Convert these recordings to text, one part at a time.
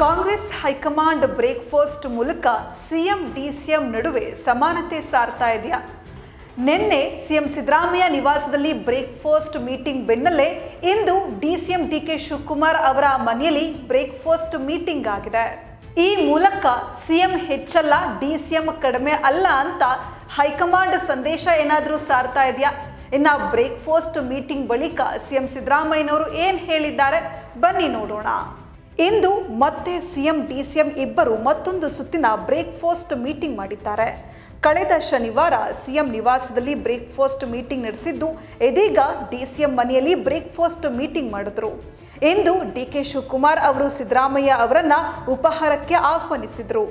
Congress high command breakfast ಮೂಲಕ CM, DCM ನಡುವೆ ಸಮಾನತೆ ಸಾರ್ತಾ ಇದೆಯಾ? ನಿನ್ನೆ ಸಿಎಂ ಸಿದ್ದರಾಮಯ್ಯ ನಿವಾಸದಲ್ಲಿ ಬ್ರೇಕ್ಫಾಸ್ಟ್ ಮೀಟಿಂಗ್ ಬೆನ್ನಲ್ಲೇ ಇಂದು ಡಿಸಿಎಂ ಡಿ ಕೆ ಶಿವಕುಮಾರ್ ಅವರ ಮನೆಯಲ್ಲಿ ಬ್ರೇಕ್ಫಾಸ್ಟ್ ಮೀಟಿಂಗ್ ಆಗಿದೆ. ಈ ಮೂಲಕ ಸಿಎಂ ಹೆಚ್ಚಲ್ಲ, ಡಿಸಿಎಂ ಕಡಿಮೆ ಅಲ್ಲ ಅಂತ ಹೈಕಮಾಂಡ್ ಸಂದೇಶ ಏನಾದರೂ ಸಾರ್ತಾ ಇದೆಯಾ? ಇನ್ನ ಬ್ರೇಕ್ಫಾಸ್ಟ್ ಮೀಟಿಂಗ್ ಬಳಿಕ ಸಿಎಂ ಸಿದ್ದರಾಮಯ್ಯನವರು ಏನ್ ಹೇಳಿದ್ದಾರೆ? ಬನ್ನಿ ನೋಡೋಣ. ಇಂದು ಮತ್ತೆ ಸಿಎಂ, ಡಿಸಿಎಂ ಇಬ್ಬರು ಮತ್ತೊಂದು ಸುತ್ತಿನ ಬ್ರೇಕ್ಫಾಸ್ಟ್ ಮೀಟಿಂಗ್ ಮಾಡಿದ್ದಾರೆ. ಕಳೆದ ಶನಿವಾರ ಸಿಎಂ ನಿವಾಸದಲ್ಲಿ ಬ್ರೇಕ್ಫಾಸ್ಟ್ ಮೀಟಿಂಗ್ ನಡೆಸಿದ್ದು, ಇದೀಗ ಡಿಸಿಎಂ ಮನೆಯಲ್ಲಿ ಬ್ರೇಕ್ಫಾಸ್ಟ್ ಮೀಟಿಂಗ್ ಮಾಡಿದ್ರು. ಇಂದು ಡಿ ಕೆ ಶಿವಕುಮಾರ್ ಅವರು ಸಿದ್ದರಾಮಯ್ಯ ಅವರನ್ನ ಉಪಹಾರಕ್ಕೆ ಆಹ್ವಾನಿಸಿದ್ರು.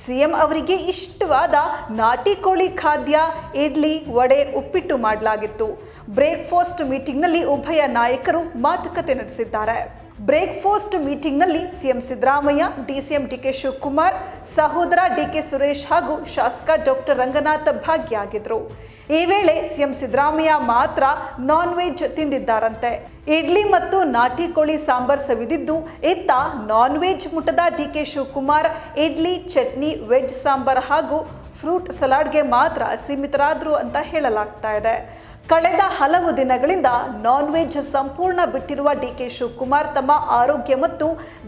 ಸಿಎಂ ಅವರಿಗೆ ಇಷ್ಟವಾದ ನಾಟಿ ಕೋಳಿ ಖಾದ್ಯ, ಇಡ್ಲಿ, ವಡೆ, ಉಪ್ಪಿಟ್ಟು ಮಾಡಲಾಗಿತ್ತು. ಬ್ರೇಕ್ಫಾಸ್ಟ್ ಮೀಟಿಂಗ್ನಲ್ಲಿ ಉಭಯ ನಾಯಕರು ಮಾತುಕತೆ ನಡೆಸಿದ್ದಾರೆ. Breakfast ಮೀಟಿಂಗ್ನಲ್ಲಿ CM Siddaramaiah, DCM D K Shivakumar, ಸಹೋದರ ಡಿಕೆ ಸುರೇಶ್ ಹಾಗೂ ಶಾಸಕ ಡಾಕ್ಟರ್ ರಂಗನಾಥ್ ಭಾಗಿಯಾಗಿದ್ರು ಈ ವೇಳೆ ಸಿಎಂ ಸಿದ್ದರಾಮಯ್ಯ ಮಾತ್ರ ನಾನ್ ವೆಜ್ ತಿಂದಿದ್ದಾರಂತೆ. ಇಡ್ಲಿ ಮತ್ತು ನಾಟಿ ಕೋಳಿ ಸಾಂಬಾರ್ ಸವಿದಿದ್ದು, ಇತ್ತ ನಾನ್ ವೆಜ್ ಮುಟ್ಟದ D K Shivakumar idli, chutney, veg sambar ಹಾಗೂ ಫ್ರೂಟ್ ಸಲಾಡ್ಗೆ ಮಾತ್ರ ಸೀಮಿತರಾದ್ರು ಅಂತ ಹೇಳಲಾಗ್ತಾ ಇದೆ. ಕಳೆದ ಹಲವು ದಿನಗಳಿಂದ ನಾನ್ ವೆಜ್ ಸಂಪೂರ್ಣ ಬಿಟ್ಟಿರುವ ಡಿ ಕೆ ಶಿವಕುಮಾರ್ ತಮ್ಮ ಆರೋಗ್ಯ ಮತ್ತು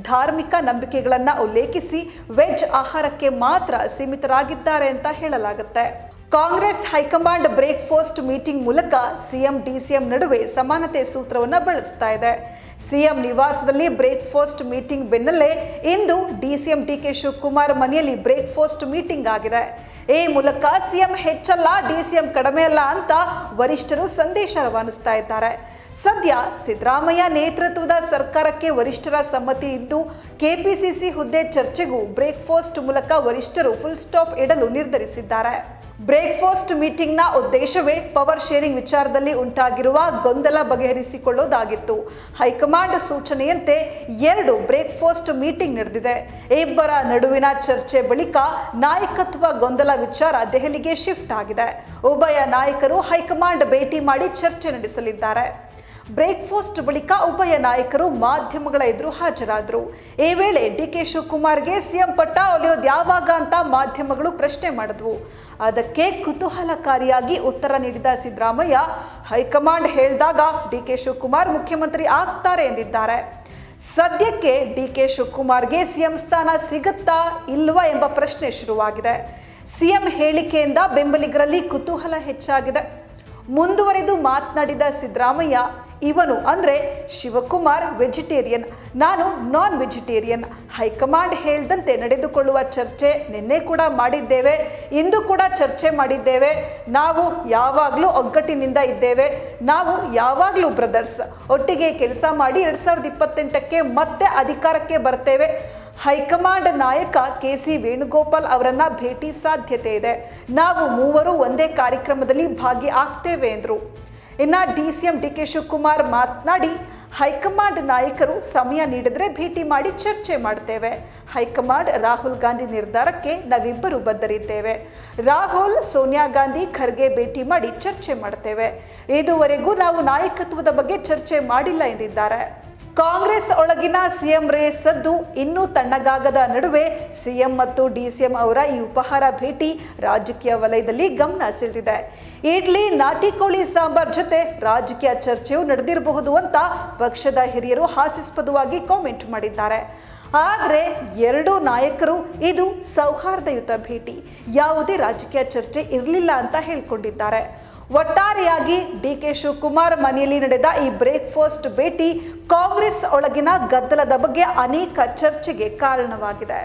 ಧಾರ್ಮಿಕ ನಂಬಿಕೆಗಳನ್ನು ಉಲ್ಲೇಖಿಸಿ ವೆಜ್ ಆಹಾರಕ್ಕೆ ಮಾತ್ರ ಸೀಮಿತರಾಗಿದ್ದಾರೆ ಅಂತ ಹೇಳಲಾಗುತ್ತೆ. Congress high command breakfast meeting ಮೂಲಕ ಸಿಎಂ, ಡಿಸಿಎಂ ನಡುವೆ ಸಮಾನತೆ ಸೂತ್ರವನ್ನು ಬಳಸ್ತಾ ಇದೆ. ಸಿಎಂ ನಿವಾಸದಲ್ಲಿ ಬ್ರೇಕ್ಫಾಸ್ಟ್ ಮೀಟಿಂಗ್ ಬೆನ್ನಲ್ಲೇ ಇಂದು ಡಿಸಿಎಂ ಡಿ ಕೆ ಶಿವಕುಮಾರ್ ಮನೆಯಲ್ಲಿ ಬ್ರೇಕ್ಫಾಸ್ಟ್ ಮೀಟಿಂಗ್ ಆಗಿದೆ. ಈ ಮೂಲಕ ಸಿಎಂ ಹೆಚ್ಚಲ್ಲ, ಡಿಸಿಎಂ ಕಡಿಮೆ ಅಲ್ಲ ಅಂತ ವರಿಷ್ಠರು ಸಂದೇಶ ರವಾನಿಸ್ತಾ ಇದ್ದಾರೆ. ಸದ್ಯ ಸಿದ್ದರಾಮಯ್ಯ ನೇತೃತ್ವದ ಸರ್ಕಾರಕ್ಕೆ ವರಿಷ್ಠರ ಸಮ್ಮತಿ ಇದ್ದು, ಕೆಪಿಸಿಸಿ ಹುದ್ದೆ ಚರ್ಚೆಗೂ ಬ್ರೇಕ್ಫಾಸ್ಟ್ ಮೂಲಕ ವರಿಷ್ಠರು ಫುಲ್ ಸ್ಟಾಪ್ ಇಡಲು ನಿರ್ಧರಿಸಿದ್ದಾರೆ. ಬ್ರೇಕ್ಫಾಸ್ಟ್ ಮೀಟಿಂಗ್ನ ಉದ್ದೇಶವೇ ಪವರ್ ಶೇರಿಂಗ್ ವಿಚಾರದಲ್ಲಿ ಉಂಟಾಗಿರುವ ಗೊಂದಲ ಬಗೆಹರಿಸಿಕೊಳ್ಳೋದಾಗಿತ್ತು. ಹೈಕಮಾಂಡ್ ಸೂಚನೆಯಂತೆ ಎರಡು ಬ್ರೇಕ್ಫಾಸ್ಟ್ ಮೀಟಿಂಗ್ ನಡೆದಿದೆ. ಇಬ್ಬರ ನಡುವಿನ ಚರ್ಚೆ ಬಳಿಕ ನಾಯಕತ್ವ ಗೊಂದಲ ವಿಚಾರ ದೆಹಲಿಗೆ ಶಿಫ್ಟ್ ಆಗಿದೆ. ಉಭಯ ನಾಯಕರು ಹೈಕಮಾಂಡ್ ಭೇಟಿ ಮಾಡಿ ಚರ್ಚೆ ನಡೆಸಲಿದ್ದಾರೆ. ಬ್ರೇಕ್ಫಾಸ್ಟ್ ಬಳಿಕ ಉಭಯ ನಾಯಕರು ಮಾಧ್ಯಮಗಳ ಎದುರು ಹಾಜರಾದರು. ಈ ವೇಳೆ ಡಿ ಕೆ ಶಿವಕುಮಾರ್ಗೆ ಸಿಎಂ ಪಟ್ಟ ಒಲಿಯೋದು ಯಾವಾಗ ಅಂತ ಮಾಧ್ಯಮಗಳು ಪ್ರಶ್ನೆ ಮಾಡಿದ್ವು. ಅದಕ್ಕೆ ಕುತೂಹಲಕಾರಿಯಾಗಿ ಉತ್ತರ ನೀಡಿದ ಸಿದ್ದರಾಮಯ್ಯ, ಹೈಕಮಾಂಡ್ ಹೇಳಿದಾಗ ಡಿ ಕೆ ಶಿವಕುಮಾರ್ ಮುಖ್ಯಮಂತ್ರಿ ಆಗ್ತಾರೆ ಎಂದಿದ್ದಾರೆ. ಸದ್ಯಕ್ಕೆ ಡಿ ಕೆ ಶಿವಕುಮಾರ್ಗೆ ಸಿಎಂ ಸ್ಥಾನ ಸಿಗುತ್ತಾ ಇಲ್ವಾ ಎಂಬ ಪ್ರಶ್ನೆ ಶುರುವಾಗಿದೆ. ಸಿಎಂ ಹೇಳಿಕೆಯಿಂದ ಬೆಂಬಲಿಗರಲ್ಲಿ ಕುತೂಹಲ ಹೆಚ್ಚಾಗಿದೆ. ಮುಂದುವರೆದು ಮಾತನಾಡಿದ ಸಿದ್ದರಾಮಯ್ಯ ಇವನು ಅಂದರೆ ಶಿವಕುಮಾರ್ ವೆಜಿಟೇರಿಯನ್. ನಾನು ನಾನ್ ವೆಜಿಟೇರಿಯನ್. ಹೈಕಮಾಂಡ್ ಹೇಳ್ದಂತೆ ನಡೆದುಕೊಳ್ಳುವ ಚರ್ಚೆ ನಿನ್ನೆ ಕೂಡ ಮಾಡಿದ್ದೇವೆ. ಇಂದು ಕೂಡ ಚರ್ಚೆ ಮಾಡಿದ್ದೇವೆ. ನಾವು ಯಾವಾಗಲೂ ಒಗ್ಗಟ್ಟಿನಿಂದ ಇದ್ದೇವೆ. ನಾವು ಯಾವಾಗಲೂ ಬ್ರದರ್ಸ್. ಒಟ್ಟಿಗೆ ಕೆಲಸ ಮಾಡಿ ಎರಡು ಸಾವಿರದ ಇಪ್ಪತ್ತೆಂಟಕ್ಕೆ ಮತ್ತೆ ಅಧಿಕಾರಕ್ಕೆ ಬರ್ತೇವೆ. ಹೈಕಮಾಂಡ್ ನಾಯಕ ಕೆ ಸಿ ವೇಣುಗೋಪಾಲ್ ಅವರನ್ನ ಭೇಟಿ ಸಾಧ್ಯತೆ ಇದೆ. ನಾವು ಮೂವರು ಒಂದೇ ಕಾರ್ಯಕ್ರಮದಲ್ಲಿ ಭಾಗಿ ಆಗ್ತೇವೆ ಎಂದರು. ಇನ್ನು D C M D K Shivakumar ಮಾತನಾಡಿ, ಹೈಕಮಾಂಡ್ ನಾಯಕರು ಸಮಯ ನೀಡಿದರೆ ಭೇಟಿ ಮಾಡಿ ಚರ್ಚೆ ಮಾಡ್ತೇವೆ. ಹೈಕಮಾಂಡ್ ರಾಹುಲ್ ಗಾಂಧಿ ನಿರ್ಧಾರಕ್ಕೆ ನಾವಿಬ್ಬರು ಬದ್ಧರಿದ್ದೇವೆ ರಾಹುಲ್, ಸೋನಿಯಾ ಗಾಂಧಿ, ಖರ್ಗೆ ಭೇಟಿ ಮಾಡಿ ಚರ್ಚೆ ಮಾಡ್ತೇವೆ. ಇದುವರೆಗೂ ನಾವು ನಾಯಕತ್ವದ ಬಗ್ಗೆ ಚರ್ಚೆ ಮಾಡಿಲ್ಲ ಎಂದಿದ್ದಾರೆ. ಕಾಂಗ್ರೆಸ್ ಒಳಗಿನ ಸಿಎಂ ರೇಸ್ ಸದ್ದು ಇನ್ನೂ ತಣ್ಣಗಾಗದ ನಡುವೆ ಸಿಎಂ ಮತ್ತು ಡಿಸಿಎಂ ಅವರ ಈ ಉಪಹಾರ ಭೇಟಿ ರಾಜಕೀಯ ವಲಯದಲ್ಲಿ ಗಮನ ಸೆಳೆದಿದೆ. ಇಡ್ಲಿ, ನಾಟಿ ಕೋಳಿ, ಸಾಂಬಾರ್ ಜೊತೆ ರಾಜಕೀಯ ಚರ್ಚೆಯು ನಡೆದಿರಬಹುದು ಅಂತ ಪಕ್ಷದ ಹಿರಿಯರು ಹಾಸ್ಯಾಸ್ಪದವಾಗಿ ಕಾಮೆಂಟ್ ಮಾಡಿದ್ದಾರೆ. ಆದರೆ ಎರಡೂ ನಾಯಕರು ಇದು ಸೌಹಾರ್ದಯುತ ಭೇಟಿ. ಯಾವುದೇ ರಾಜಕೀಯ ಚರ್ಚೆ ಇರಲಿಲ್ಲ ಅಂತ ಹೇಳ್ಕೊಂಡಿದ್ದಾರೆ. ಒಟ್ಟಾರೆಯಾಗಿ ಡಿ ಕೆ ಶಿವಕುಮಾರ್ ಮನೆಯಲ್ಲಿ ನಡೆದ ಈ ಬ್ರೇಕ್ಫಾಸ್ಟ್ ಭೇಟಿ ಕಾಂಗ್ರೆಸ್ ಒಳಗಿನ ಗದ್ದಲದ ಬಗ್ಗೆ ಅನೇಕ ಚರ್ಚೆಗೆ ಕಾರಣವಾಗಿದೆ.